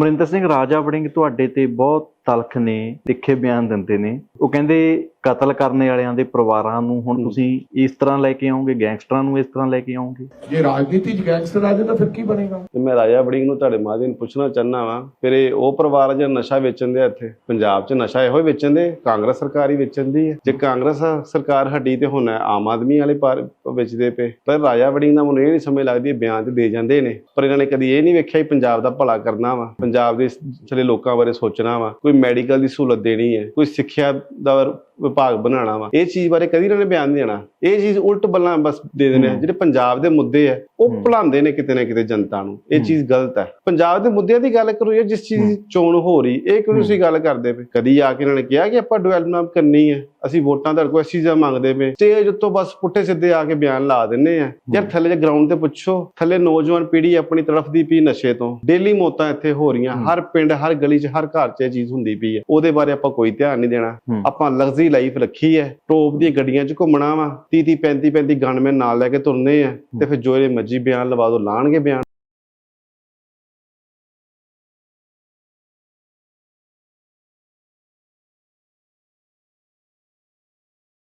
ਅਮਰਿੰਦਰ ਸਿੰਘ ਰਾਜਾ ਵੜਿੰਗ ਤੁਹਾਡੇ ਤੇ ਬਹੁਤ ਤਲਖ ਨੇ ਤਿੱਖੇ ਬਿਆਨ ਦਿੰਦੇ ਨੇ। ਉਹ ਕਹਿੰਦੇ ਕਤਲ ਕਰਨ ਵਾਲਿਆਂ ਦੇ ਪਰਿਵਾਰਾਂ ਨੂੰ ਹੁਣ ਤੁਸੀਂ ਇਸ ਤਰ੍ਹਾਂ ਲੈ ਕੇ ਆਓਗੇ ਗੈਂਗਸਟਰਾਂ ਨੂੰ ਇਸ ਤਰ੍ਹਾਂ ਲੈ ਕੇ ਆਓਗੇ? ਜੇ ਰਾਜਨੀਤੀ ਚ ਗੈਂਗਸਟਰ ਆ ਜਾਏ ਤਾਂ ਫਿਰ ਕੀ ਬਣੇਗਾ? ਤੇ ਮੈਂ ਰਾਜਾ ਬੜਿੰਗ ਨੂੰ ਤੁਹਾਡੇ ਮਾਧਿਅਮ ਨੂੰ ਪੁੱਛਣਾ ਚਾਹੁੰਦਾ ਵਾਂ ਫਿਰ ਇਹ ਉਹ ਪਰਿਵਾਰ ਜਿਹੜਾ ਨਸ਼ਾ ਵੇਚਣ ਦੇ ਆ ਇੱਥੇ? ਪੰਜਾਬ 'ਚ ਨਸ਼ਾ ਇਹੋ ਹੀ ਵੇਚਣ ਦੇ ਕਾਂਗਰਸ ਸਰਕਾਰ ਹੀ ਵੇਚਣ ਦੀ ਹੈ। ਜੇ ਕਾਂਗਰਸ ਸਰਕਾਰ ਹੱਡੀ ਤੇ ਹੁਣ ਆਮ ਆਦਮੀ ਵਾਲੇ ਪਰ ਵੇਚਦੇ ਪਏ ਪਰ ਰਾਜਾ ਬੜਿੰਗ ਦਾ ਮੈਨੂੰ ਇਹ ਨਹੀਂ ਸਮਝ ਲੱਗਦੀ ਬਿਆਨ ਤੇ ਦੇ ਜਾਂਦੇ ਨੇ। ਪਰ ਇਹਨਾਂ ਨੇ ਕਦੀ ਇਹ ਨਹੀਂ ਵੇਖਿਆ ਕਿ ਪੰਜਾਬ ਦਾ ਭਲਾ ਕਰਨਾ ਵਾ ਪੰਜਾਬ ਦੇ ਜਿਹੜੇ ਲੋਕਾਂ ਬਾਰੇ ਸੋਚਣਾ ਵਾ। ਕੋਈ ਮੈਡੀਕਲ ਦੀ ਸਹੂਲਤ ਦੇਣੀ ਹੈ ਕੋਈ ਸਿੱਖਿਆ ਦਾ ਵਿਭਾਗ ਬਣਾਉਣਾ ਵਾ। ਇਹ ਚੀਜ਼ ਬਾਰੇ ਕਦੀ ਇਹਨਾਂ ਨੇ ਬਿਆਨ ਨਹੀਂ ਦੇਣਾ। ਇਹ ਚੀਜ਼ ਉਲਟ ਬੱਲਾਂ ਬਸ ਦੇ ਦੇਣੇ। ਜਿਹੜੇ ਪੰਜਾਬ ਦੇ ਮੁੱਦੇ ਆ ਉਹ। ਭੁਲਾਉਂਦੇ ਨੇ ਕਿਤੇ ਨਾ ਕਿਤੇ ਜਨਤਾ ਨੂੰ। ਇਹ। ਚੀਜ਼ ਗਲਤ ਹੈ ਪੰਜਾਬ ਦੇ ਮੁੱਦਿਆਂ ਦੀ ਗੱਲ ਕਰੋ ਇਹ ਜਿਸ ਚੀਜ਼ ਦੀ ਚੋਣ ਹੋ ਰਹੀ ਇਹ ਕਿਉਂ ਤੁਸੀਂ ਗੱਲ ਕਰਦੇ ਪਏ? ਕਦੀ ਆ ਕੇ ਇਹਨਾਂ ਨੇ ਕਿਹਾ ਕਿ ਆਪਾਂ ਡਿਵੈਲਪਮੈਂਟ ਕਰਨੀ ਹੈ ਅਸੀਂ ਵੋਟਾਂ ਕੋਲ ਇਸ ਚੀਜ਼ਾਂ ਮੰਗਦੇ ਪਏ। ਸਟੇਜ ਉੱਤੋਂ ਬਸ ਪੁੱਠੇ ਸਿੱਧੇ ਆ ਕੇ ਬਿਆਨ ਲਾ ਦਿੰਨੇ ਆ। ਯਾਰ ਥੱਲੇ ਜੇ ਗਰਾਊਂਡ ਤੇ ਪੁੱਛੋ ਥੱਲੇ ਨੌਜਵਾਨ ਪੀੜ੍ਹੀ ਆਪਣੀ ਤੜਫਦੀ ਪਈ ਨਸ਼ੇ ਤੋਂ। ਡੇਲੀ ਮੌਤਾਂ ਇੱਥੇ ਹੋ ਰਹੀਆਂ। ਹਰ ਪਿੰਡ ਹਰ ਗਲੀ 'ਚ ਹਰ ਘਰ 'ਚ ਇਹ ਚੀਜ਼ ਹੁੰਦੀ ਪਈ ਹੈ ਉਹਦੇ ਬਾਰੇ ਆਪਾਂ ਕੋਈ ਧਿਆਨ ਨਹੀਂ ਦੇਣਾ। ਆਪਾਂ ਲਗਜ਼ਰੀ ਲਾਈਫ ਰੱਖੀ ਹੈ ਟੋਪ ਦੀਆਂ ਗੱਡੀਆਂ 'ਚ ਘੁੰਮਣਾ ਵਾ। 30 30 35 35 ਗਨਮੈਨ ਨਾਲ ਲੈ ਕੇ ਤੁਰਨੇ ਆ। ਤੇ ਫਿਰ ਜੋ ਇਹ ਮਰਜ਼ੀ ਬਿਆਨ ਲਵਾ ਦੋ ਲਾਣਗੇ ਬਿਆਨ।